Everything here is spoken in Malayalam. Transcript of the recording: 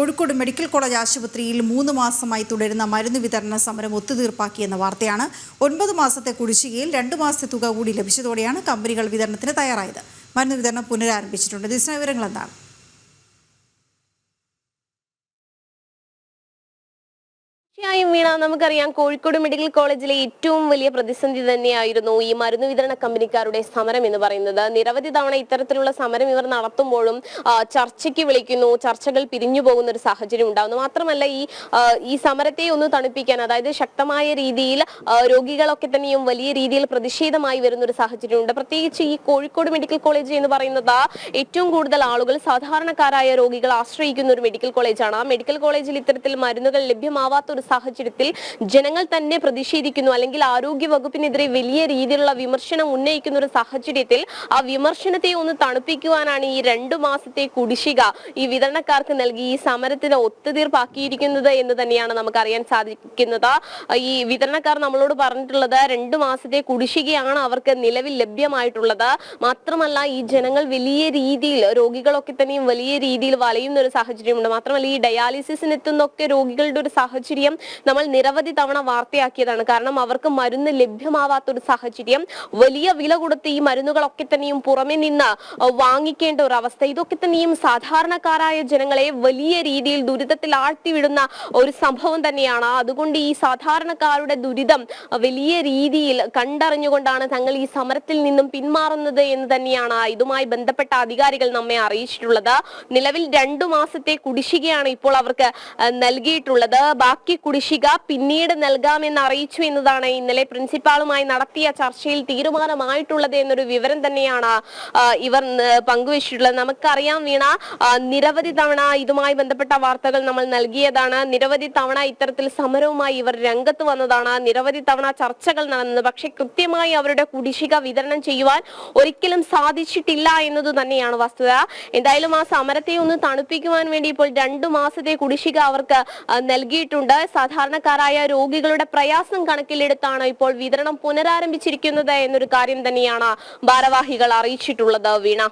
കോഴിക്കോട് മെഡിക്കൽ കോളേജ് ആശുപത്രിയിൽ മൂന്ന് മാസമായി തുടരുന്ന മരുന്ന് വിതരണ സമരം ഒത്തുതീർപ്പാക്കിയെന്ന വാർത്തയാണ് ഒൻപത് മാസത്തെ കുടിശ്ശികയിൽ രണ്ട് മാസത്തെ തുക കൂടി ലഭിച്ചതോടെയാണ് കമ്പനികൾ വിതരണത്തിന് തയ്യാറായത്. മരുന്ന് വിതരണം പുനരാരംഭിച്ചിട്ടുണ്ട്. ഇതിന് വിവരങ്ങൾ എന്താണ്? തീർച്ചയായും വീണ നമുക്കറിയാം കോഴിക്കോട് മെഡിക്കൽ കോളേജിലെ ഏറ്റവും വലിയ പ്രതിസന്ധി തന്നെയായിരുന്നു ഈ മരുന്ന് വിതരണ കമ്പനിക്കാരുടെ സമരം എന്ന് പറയുന്നത്. നിരവധി തവണ ഇത്തരത്തിലുള്ള സമരം ഇവർ നടത്തുമ്പോഴും ചർച്ചയ്ക്ക് വിളിക്കുന്നു ചർച്ചകൾ പിരിഞ്ഞു പോകുന്ന ഒരു സാഹചര്യം ഉണ്ടാകുന്നു മാത്രമല്ല ഈ ഈ സമരത്തെ ഒന്ന് തണുപ്പിക്കാൻ അതായത് ശക്തമായ രീതിയിൽ രോഗികളൊക്കെ തന്നെയും വലിയ രീതിയിൽ പ്രതിഷേധമായി വരുന്ന ഒരു സാഹചര്യമുണ്ട്. പ്രത്യേകിച്ച് ഈ കോഴിക്കോട് മെഡിക്കൽ കോളേജ് എന്ന് പറയുന്നത് ഏറ്റവും കൂടുതൽ ആളുകൾ സാധാരണക്കാരായ രോഗികൾ ആശ്രയിക്കുന്ന ഒരു മെഡിക്കൽ കോളേജാണ്. ആ മെഡിക്കൽ കോളേജിൽ ഇത്തരത്തിൽ മരുന്നുകൾ ലഭ്യമാവാത്ത ഒരു സാഹചര്യത്തിൽ ജനങ്ങൾ തന്നെ പ്രതിഷേധിക്കുന്നു അല്ലെങ്കിൽ ആരോഗ്യ വകുപ്പിനെതിരെ വലിയ രീതിയിലുള്ള വിമർശനം ഉന്നയിക്കുന്ന ഒരു സാഹചര്യത്തിൽ ആ വിമർശനത്തെ ഒന്ന് തണുപ്പിക്കുവാനാണ് ഈ രണ്ടു മാസത്തെ കുടിശ്ശിക ഈ വിതരണക്കാർക്ക് നൽകി ഈ സമരത്തിന് ഒത്തുതീർപ്പാക്കിയിരിക്കുന്നത് എന്ന് തന്നെയാണ് നമുക്ക് അറിയാൻ സാധിക്കുന്നത്. ഈ വിതരണക്കാർ നമ്മളോട് പറഞ്ഞിട്ടുള്ളത് രണ്ടു മാസത്തെ കുടിശ്ശികയാണ് അവർക്ക് നിലവിൽ ലഭ്യമായിട്ടുള്ളത്. മാത്രമല്ല ഈ ജനങ്ങൾ വലിയ രീതിയിൽ രോഗികളൊക്കെ തന്നെയും വലിയ രീതിയിൽ വലയുന്ന ഒരു സാഹചര്യമുണ്ട്. മാത്രമല്ല ഈ ഡയാലിസിസിന് എത്തുന്നൊക്കെ രോഗികളുടെ ഒരു സാഹചര്യം നമ്മൾ നിരവധി തവണ വാർത്തയാക്കിയതാണ്. കാരണം അവർക്ക് മരുന്ന് ലഭ്യമാവാത്ത ഒരു സാഹചര്യം വലിയ വില കൊടുത്ത് ഈ മരുന്നുകളൊക്കെ തന്നെയും പുറമെ നിന്ന് വാങ്ങിക്കേണ്ട ഒരു അവസ്ഥ. ഇതൊക്കെ തന്നെയും സാധാരണക്കാരായ ജനങ്ങളെ വലിയ രീതിയിൽ ദുരിതത്തിൽ ആഴ്ത്തിവിടുന്ന ഒരു സംഭവം തന്നെയാണ്. അതുകൊണ്ട് ഈ സാധാരണക്കാരുടെ ദുരിതം വലിയ രീതിയിൽ കണ്ടറിഞ്ഞുകൊണ്ടാണ് തങ്ങൾ ഈ സമരത്തിൽ നിന്നും പിന്മാറുന്നത് എന്ന് തന്നെയാണ് ഇതുമായി ബന്ധപ്പെട്ട അധികാരികൾ നമ്മെ അറിയിച്ചിട്ടുള്ളത്. നിലവിൽ രണ്ടു മാസത്തെ കുടിശ്ശികയാണ് ഇപ്പോൾ അവർക്ക് നൽകിയിട്ടുള്ളത്. ബാക്കി കുടിശ്ശിക പിന്നീട് നൽകാമെന്ന് അറിയിച്ചു എന്നതാണ് ഇന്നലെ പ്രിൻസിപ്പാളുമായി നടത്തിയ ചർച്ചയിൽ തീരുമാനമായിട്ടുള്ളത് എന്നൊരു വിവരം തന്നെയാണ് ഇവർ പങ്കുവച്ചിട്ടുള്ളത്. നമുക്കറിയാം വീണ നിരവധി തവണ ഇതുമായി ബന്ധപ്പെട്ട വാർത്തകൾ നമ്മൾ നൽകിയതാണ്. നിരവധി തവണ ഇത്തരത്തിൽ സമരവുമായി ഇവർ രംഗത്ത് വന്നതാണ്. നിരവധി തവണ ചർച്ചകൾ നടന്നത്. പക്ഷെ കൃത്യമായി അവരുടെ കുടിശ്ശിക വിതരണം ചെയ്യുവാൻ ഒരിക്കലും സാധിച്ചിട്ടില്ല എന്നത് തന്നെയാണ് വസ്തുത. എന്തായാലും ആ സമരത്തെ ഒന്ന് തണുപ്പിക്കുവാൻ വേണ്ടി ഇപ്പോൾ രണ്ടു മാസത്തെ കുടിശ്ശിക അവർക്ക് നൽകിയിട്ടുണ്ട്. സാധാരണക്കാരായ രോഗികളുടെ പ്രയാസം കണക്കിലെടുത്താണ് ഇപ്പോൾ വിതരണം പുനരാരംഭിച്ചിരിക്കുന്നത് എന്നൊരു കാര്യം തന്നെയാണ് ഭാരവാഹികൾ അറിയിച്ചിട്ടുള്ളത് വീണ.